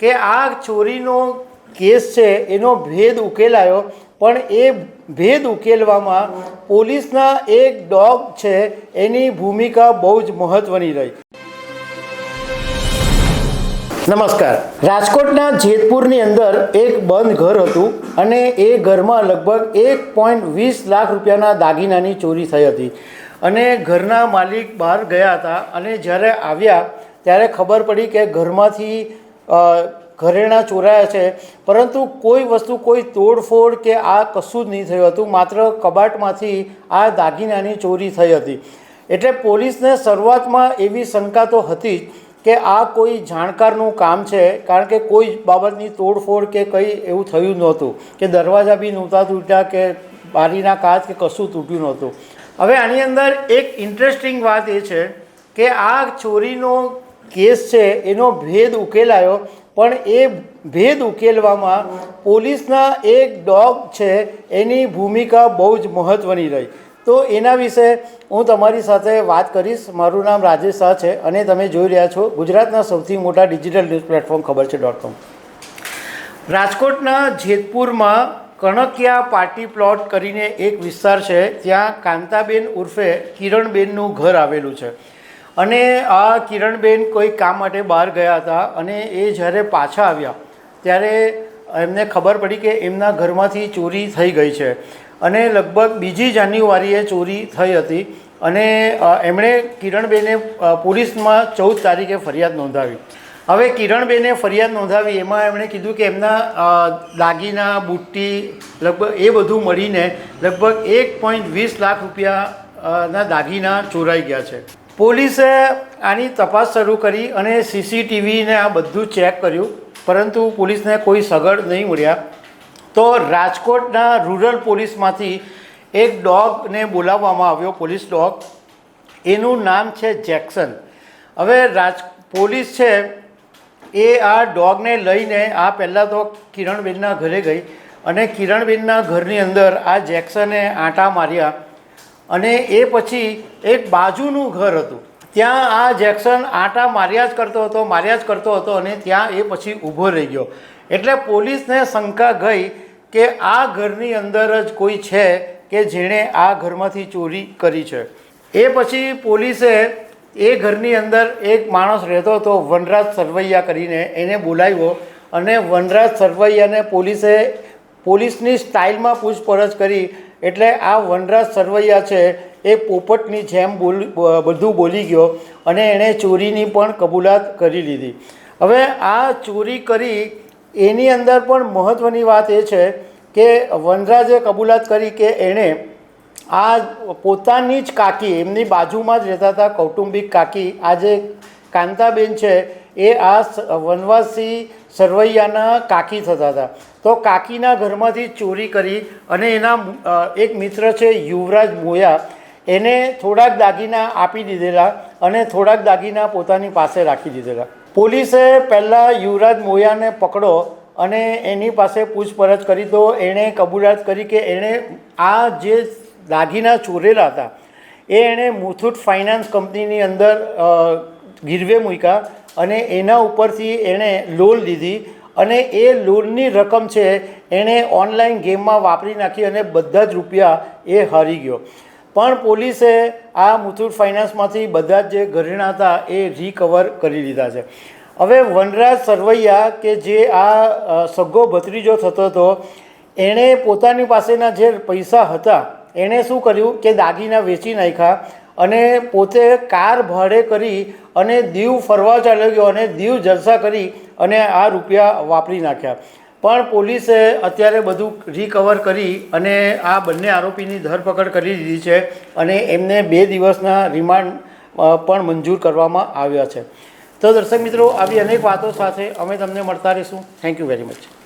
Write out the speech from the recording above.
કે આ ચોરીનો કેસ છે, એનો ભેદ ઉકેલાયો, પણ એ ભેદ ઉકેલવામાં પોલીસના એક ડોગ છે, એની ભૂમિકા બહુ જ મહત્ત્વની રહી. નમસ્કાર. રાજકોટના જેતપુરની અંદર એક બંધ ઘર હતું અને એ ઘરમાં લગભગ એક પોઈન્ટ વીસ લાખ રૂપિયાના દાગીનાની ચોરી થઈ હતી. અને ઘરના માલિક બહાર ગયા હતા અને જ્યારે આવ્યા, ત્યારે ખબર પડી કે ઘરમાંથી ઘરેણાં ચોરાયા છે. પરંતુ કોઈ વસ્તુ, કોઈ તોડફોડ કે આ કશું જ નહીં થયું હતું. માત્ર કબાટમાંથી આ દાગીનાની ચોરી થઈ હતી. એટલે પોલીસને શરૂઆતમાં એવી શંકા તો હતી જ કે આ કોઈ જાણકારનું કામ છે. કારણ કે કોઈ બાબતની તોડફોડ કે કંઈ એવું થયું નહોતું. કે દરવાજા બી નહોતા તૂટ્યા કે બારીના કાચ કે કશું તૂટ્યું નહોતું. હવે આની અંદર એક ઇન્ટરેસ્ટિંગ વાત એ છે કે આ ચોરીનો કેસ છે, એનો ભેદ ઉકેલાયો. પણ એ ભેદ ઉકેલવામાં પોલીસના એક ડોગ છે, એની ભૂમિકા બહુ જ મહત્ત્વની રહી. તો એના વિશે હું તમારી સાથે વાત કરીશ. મારું નામ રાજેશ શાહ છે અને તમે જોઈ રહ્યા છો ગુજરાતના સૌથી મોટા ડિજિટલ ન્યૂઝ પ્લેટફોર્મ ખબર છે ડોટ કોમ. રાજકોટના જેતપુરમાં કણકિયા પાર્ટી પ્લોટ કરીને એક વિસ્તાર છે, ત્યાં કાંતાબેન ઉર્ફે કિરણબેનનું ઘર આવેલું છે. અને આ કિરણબેન કોઈ કામ માટે બહાર ગયા હતા અને એ જ્યારે પાછા આવ્યા, ત્યારે એમને ખબર પડી કે એમના ઘરમાંથી ચોરી થઈ ગઈ છે. અને લગભગ બીજી જાન્યુઆરીએ ચોરી થઈ હતી અને એમણે કિરણબેને પોલીસમાં ચૌદ તારીખે ફરિયાદ નોંધાવી. હવે કિરણબેને ફરિયાદ નોંધાવી, એમાં એમણે કીધું કે એમના દાગીના, બુટ્ટી, લગભગ એ બધું મળીને લગભગ એક પોઈન્ટ વીસ લાખ રૂપિયાના દાગીના ચોરાઈ ગયા છે. પોલીસે આની તપાસ શરૂ કરી અને સીસીટીવીને આ બધું ચેક કર્યું, પરંતુ પોલીસને કોઈ સગડ નહીં મળ્યા. તો રાજકોટના રૂરલ પોલીસમાંથી એક ડોગને બોલાવવામાં આવ્યો, પોલીસ ડોગ. એનું નામ છે જેક્સન. હવે રાજ, પોલીસ છે, એ આ ડોગને લઈને આ પહેલાં તો કિરણબેનના ઘરે ગઈ અને કિરણબેનના ઘરની અંદર આ જેક્સને આંટા માર્યા. અને એ પછી એક બાજુનું ઘર હતું. ત્યાં આ જેક્સન આંટા માર્યા જ કરતો હતો, માર્યા જ કરતો હતો અને ત્યાં એ પછી ઊભો રહી ગયો. એટલે પોલીસને શંકા ગઈ કે આ ઘરની અંદર જ કોઈ છે કે જેણે આ ઘરમાંથી ચોરી કરી છે. એ પછી પોલીસે એ ઘરની અંદર એક માણસ રહેતો હતો, વનરાજ સરવૈયા કરીને એને બોલાવ્યો અને વનરાજ સરવૈયાને પોલીસે પોલીસની સ્ટાઇલમાં પૂછપરછ કરી એટલે આ વનરાજ સરવૈયા છે, એ પોપટની જેમ બોલ બધું બોલી ગયો અને એણે ચોરીની પણ કબૂલાત કરી લીધી. હવે આ ચોરી કરી, એની અંદર પણ મહત્ત્વની વાત એ છે કે વનરાજે કબૂલાત કરી કે એણે આ પોતાની જ કાકી, એમની બાજુમાં જ રહેતા હતા કૌટુંબિક કાકી, આ જે કાંતાબેન છે, એ આ વનવાસી સરવૈયાના કાકી થતા હતા. તો કાકીના ઘરમાંથી ચોરી કરી અને એના એક મિત્ર છે યુવરાજ મોયા એને થોડાક દાગીના આપી દીધેલા અને થોડાક દાગીના પોતાની પાસે રાખી દીધેલા. પોલીસે પહેલાં યુવરાજ મોયાને પકડો અને એની પાસે પૂછપરછ કરી તો એણે કબૂલાત કરી કે એણે આ જે દાગીના ચોરેલા હતા, એ એણે મુથુટ ફાઇનાન્સ કંપનીની અંદર ગીરવે મૂક્યા અને એના ઉપરથી એણે લોન લીધી. અને એ લોનની રકમ છે, એણે ઓનલાઈન ગેમમાં વાપરી નાખી અને બધા જ રૂપિયા એ હારી ગયો. પણ પોલીસે આ મુથુટ ફાઇનાન્સમાંથી બધા જ જે ઘરેણાં હતા એ રિકવર કરી લીધા છે. હવે વનરાજ સરવૈયા કે જે આ સગો ભત્રીજો થતો હતો, એણે પોતાની પાસેના જે પૈસા હતા, એણે શું કર્યું કે દાગીના વેચી નાખ્યા અને પોતે કાર ભાડે કરી અને દીવ ફરવા ચાલ્યો ગયો અને દીવ જલસા કરી અને આ રૂપિયા વાપરી નાખ્યા. પણ પોલીસે અત્યારે બધું રિકવર કરી અને આ બંને આરોપીની ધરપકડ કરી દીધી છે અને એમને બે દિવસના રિમાન્ડ પણ મંજૂર કરવામાં આવ્યા છે. તો દર્શક મિત્રો, આવી અનેક વાતો સાથે અમે તમને મળતા રહીશું. Thank you very much